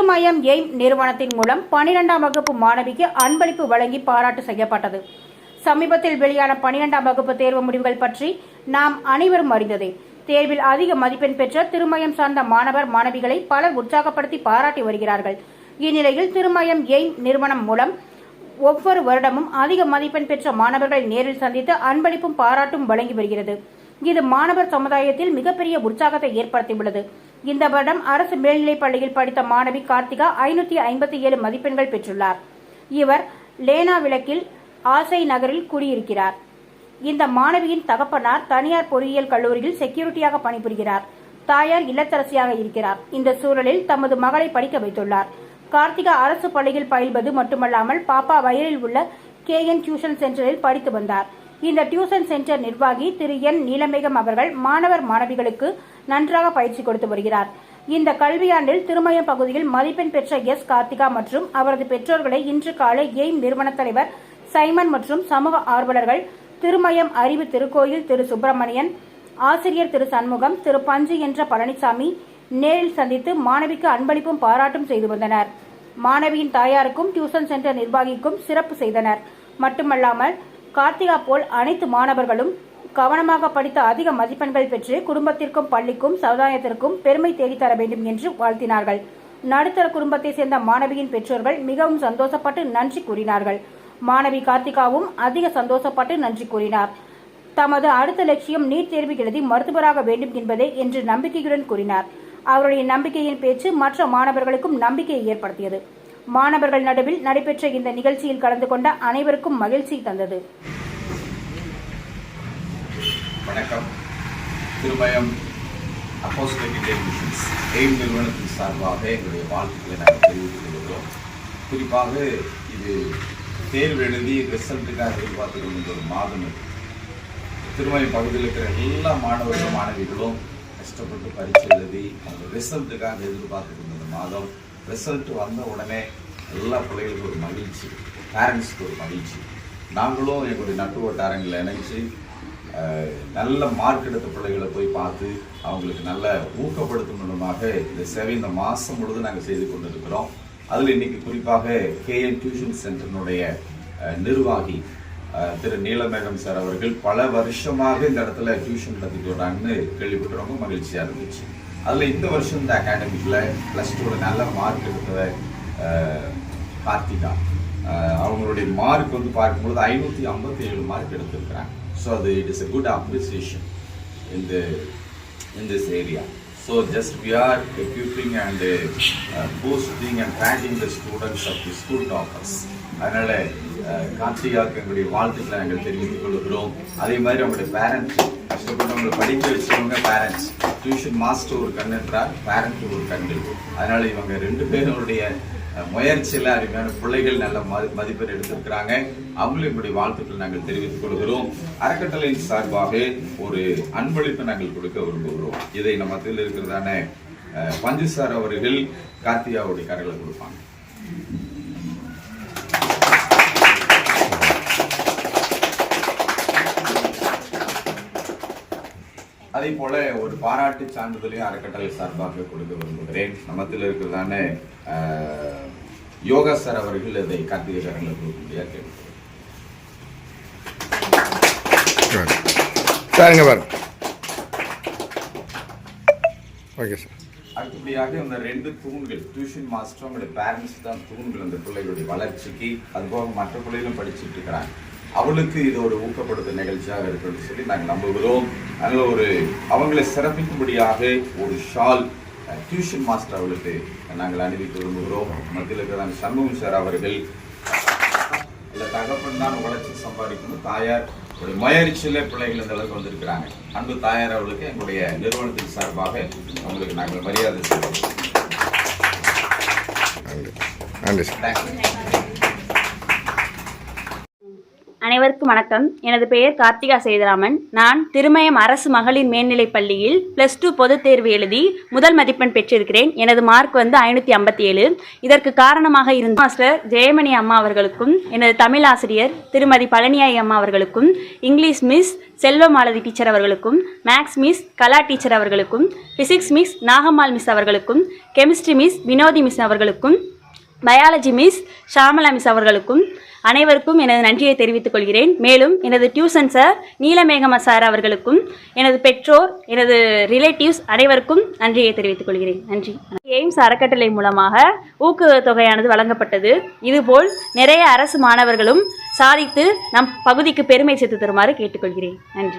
Thirumayam aim நிறுவனத்தின் மூலம் பனிரெண்டாம் வகுப்பு மாணவிக்கு அன்பளிப்பு வழங்கி பாராட்டு செய்யப்பட்டது. சமீபத்தில் வெளியான பனிரெண்டாம் வகுப்பு தேர்வு முடிவுகள் பற்றி நாம் அனைவரும் அறிந்ததே. தேர்வில் அதிக மதிப்பெண் பெற்ற திருமயம் சார்ந்த மாணவர் மாணவிகளை பலர் உற்சாகப்படுத்தி பாராட்டி வருகிறார்கள். இந்நிலையில் திருமயம் எய்ம் நிறுவனம் மூலம் ஒவ்வொரு வருடமும் அதிக மதிப்பெண் பெற்ற மாணவர்களை நேரில் சந்தித்து அன்பளிப்பும் பாராட்டும் வழங்கி வருகிறது. இது மாணவர் சமுதாயத்தில் மிகப்பெரிய உற்சாகத்தை ஏற்படுத்தியுள்ளது. இந்த வருடம் அரசு மேல்நிலைப் பள்ளியில் படித்த மாணவி கார்த்திகா ஐநூத்தி ஐம்பத்தி ஏழு மதிப்பெண்கள் பெற்றுள்ளார். இவர் லேனா விளக்கில் ஆசை நகரில் குடியிருக்கிறார். இந்த மாணவியின் தகப்பனார் தனியார் பொறியியல் கல்லூரியில் செக்யூரிட்டியாக பணிபுரிகிறார். தாயார் இல்லத்தரசியாக இருக்கிறார். இந்த சூழலில் தமது மகளை படிக்க வைத்துள்ளார். கார்த்திகா அரசு பள்ளியில் பயில்வது மட்டுமல்லாமல் பாப்பா வயலில் உள்ள கே என் டியூஷன் சென்டரில் படித்து வந்தார். இந்த டியூஷன் சென்டர் நிர்வாகி திரு என். நீலமேகம் அவர்கள் மாணவர் மாணவிகளுக்கு நன்றாக பயிற்சி கொடுத்து வருகிறார். இந்த கல்வியாண்டில் திருமயம் பகுதியில் மதிப்பெண் பெற்ற எஸ். கார்த்திகா மற்றும் அவரது பெற்றோர்களை இன்று காலை எய்ம் நிறுவன தலைவர் சைமன் மற்றும் சமூக ஆர்வலர்கள் திருமயம் அறிவு திருக்கோயில் திரு. சுப்பிரமணியன் ஆசிரியர் திரு. சண்முகம் திரு. பஞ்சு என்ற பழனிசாமி நேரில் சந்தித்து மாணவிக்கு அன்பளிப்பும் பாராட்டும் செய்து வந்தனர். மாணவியின் தாயாருக்கும் டியூஷன் சென்டர் நிர்வாகிக்கும் சிறப்பு செய்தனர். மட்டுமல்லாமல் கார்த்திகா போல் அனைத்து மாணவர்களும் கவனமாக படித்த அதிக மதிப்பெண்கள் பெற்று குடும்பத்திற்கும் பள்ளிக்கும் சமுதாயத்திற்கும் பெருமை தேடித்தர வேண்டும் என்று வாழ்த்தினார்கள். நடுத்தர குடும்பத்தை சேர்ந்த மாணவியின் பெற்றோர்கள் மிகவும் சந்தோஷப்பட்டு நன்றி கூறினார்கள். மாணவி கார்த்திகாவும் அதிக சந்தோஷப்பட்டு நன்றி கூறினார். தமது அடுத்த லட்சியம் நீட் தேர்வு எழுதி மருத்துவராக வேண்டும் என்பதே என்று நம்பிக்கையுடன் கூறினார். அவருடைய நம்பிக்கையின் பேச்சு மற்ற மாணவர்களுக்கும் நம்பிக்கையை ஏற்படுத்தியது. மாணவர்கள் நடுவில் நடைபெற்ற இந்த நிகழ்ச்சியில் கலந்து கொண்ட அனைவருக்கும் மகிழ்ச்சி தந்தது. வணக்கம். திருமயம் அப்போஸ்டலிக் எய்ம் நிறுவனத்தின் சார்பாக எங்களுடைய வாழ்த்துக்களை நாங்கள் தெரிவித்துக் கொள்கிறோம். குறிப்பாக இது தேர்வு எழுதி ரிசல்ட்டுக்காக எதிர்பார்த்து கொண்ட ஒரு மாதம் திருமயம் பகுதியில் இருக்கிற எல்லா மாணவர்களும் மாணவிகளும் கஷ்டப்பட்டு பரிசு எழுதி அந்த ரிசல்ட்டுக்காக எதிர்பார்த்து கொண்ட மாதம். ரிசல்ட் வந்த உடனே எல்லா பிள்ளைகளுக்கும் ஒரு மகிழ்ச்சி பேரண்ட்ஸ்க்கு ஒரு மகிழ்ச்சி. நாங்களும் எங்களுடைய நட்பு வட்டாரங்களை இணைச்சு நல்ல மார்க் எடுத்த பிள்ளைகளை போய் பார்த்து அவங்களுக்கு நல்ல ஊக்கப்படுத்தும் மூலமாக இந்த சேவை இந்த மாதம் முழுவதும் நாங்கள் செய்து கொண்டிருக்கிறோம். அதில் இன்றைக்கி குறிப்பாக கேஎன் டியூஷன் சென்டரினுடைய நிர்வாகி திரு நீலமேகம் சார் அவர்கள் பல வருஷமாக இந்த இடத்துல டியூஷன் நடத்திட்டு வராங்கன்னு கேள்விப்பட்டு ரொம்ப மகிழ்ச்சியாக இருந்துச்சு. அதில் இந்த வருஷம் இந்த அகாடமிக்கில் ப்ளஸ் டூவில் நல்ல மார்க் எடுத்ததை கார்த்திகா அவங்களுடைய மார்க் வந்து பார்க்கும்பொழுது ஐநூற்றி ஐம்பத்தி ஏழு மார்க் எடுத்திருக்கிறாங்க. ஸோ அது it is a good appreciation in the in this area so just we are equipping and boosting and and the students of the school toppers அதனால் கார்த்திகாவுக்கு எங்களுடைய வாழ்த்துக்களை நாங்கள் தெரிவித்துக் கொள்கிறோம். அதே மாதிரி அவங்களுடைய பேரண்ட்ஸ் கஷ்டப்பட்டவங்களை படிக்க வச்சவங்க பேரண்ட்ஸ் டியூஷன் மாஸ்டர் ஒரு கண் என்றால் பேரண்ட் ஒரு கண்ணு அதனால் இவங்க ரெண்டு பேருடைய முயற்சியில் முயற்சியில அருமையான பிள்ளைகள் நல்ல மதி- மதிப்பெண் எடுத்திருக்கிறாங்க. அவங்களும் எங்களுடைய வாழ்த்துக்கள் நாங்கள் தெரிவித்துக் கொள்கிறோம். அறக்கட்டளையின் சார்பாக ஒரு அன்பளிப்பை நாங்கள் கொடுக்க விரும்புகிறோம். இதை நம்ம மத்தியில் இருக்கிறதான பஞ்சு சார் அவர்கள் கார்த்திகாவுடைய கரைகளை கொடுப்பாங்க. அதே போல ஒரு பாராட்டு சான்றிதழையும் அறக்கட்டளை சார்பாக கொடுக்க விரும்புகிறேன். நம்மத்தில் இருக்கிறதான யோகா சார் அவர்கள் இதை கார்த்திகை கரங்களை கொடுக்க முடியாது கேட்கிறேன். சாருங்க பாருங்க. Okay sir. அடுத்தபடியாக இந்த ரெண்டு தூண்கள் டியூஷன் மாஸ்டர் அவங்களுடைய பேரண்ட்ஸ் தான் தூண்கள் அந்த பிள்ளைகளுடைய வளர்ச்சிக்கு அதுபோக மற்ற பிள்ளைகளும் படிச்சுட்டு இருக்கிறாங்க. அவளுக்கு இது ஒரு ஊக்கப்படுத்த நிகழ்ச்சியாக இருக்குன்னு சொல்லி நாங்கள் நம்புகிறோம். அதனால ஒரு அவங்களை சிறப்பிக்கும்படியாக ஒரு ஷால் டியூஷன் மாஸ்டர் அவளுக்கு நாங்கள் அணிவிக்க விரும்புகிறோம். மத்தியில் இருக்கிற சண்முகம் சார் அவர்கள் இல்ல தகப்பன் தான் உழைச்சி சம்பாதிக்கணும். தாயார் ஒரு முயற்சியில பிள்ளைகள் இந்த அளவுக்கு வந்திருக்கிறாங்க. அன்பு தாயார் அவர்களுக்கு எங்களுடைய நிறுவனத்தின் சார்பாக அவங்களுக்கு நாங்கள் மரியாதை செய்வோம் நன்றி நன்றி சார் Thank you. அனைவருக்கும் வணக்கம். எனது பெயர் கார்த்திகா சேதுராமன். நான் திருமயம் அரசு மகளிர் மேல்நிலைப் பள்ளியில் ப்ளஸ் டூ பொதுத் தேர்வு எழுதி முதல் மதிப்பெண் பெற்றிருக்கிறேன். எனது மார்க் வந்து ஐநூற்றி ஐம்பத்தி ஏழு இதற்கு காரணமாக இருந்த மாஸ்டர் ஜெயமணி அம்மா அவர்களுக்கும் எனது தமிழ் ஆசிரியர் திருமதி பழனியாய் அம்மா அவர்களுக்கும் இங்கிலீஷ் மிஸ் செல்வமாலதி டீச்சர் அவர்களுக்கும் மேக்ஸ் மிஸ் கலா டீச்சர் அவர்களுக்கும் ஃபிசிக்ஸ் மிஸ் நாகம்மாள் மிஸ் அவர்களுக்கும் கெமிஸ்ட்ரி மிஸ் வினோதி மிஸ் அவர்களுக்கும் பயாலஜி மிஸ் ஷாமலா மிஸ் அவர்களுக்கும் அனைவருக்கும் எனது நன்றியை தெரிவித்துக் கொள்கிறேன். மேலும் எனது டியூஷன் சார் நீலமேகம சார் அவர்களுக்கும் எனது பெற்றோர் எனது ரிலேட்டிவ்ஸ் அனைவருக்கும் நன்றியை தெரிவித்துக் கொள்கிறேன். நன்றி. எய்ம்ஸ் அறக்கட்டளை மூலமாக ஊக்குத் தொகையானது வழங்கப்பட்டது. இதுபோல் நிறைய அரசு மாணவர்களும் சாதித்து நம் பகுதிக்கு பெருமை சேர்த்து தருமாறு கேட்டுக்கொள்கிறேன். நன்றி.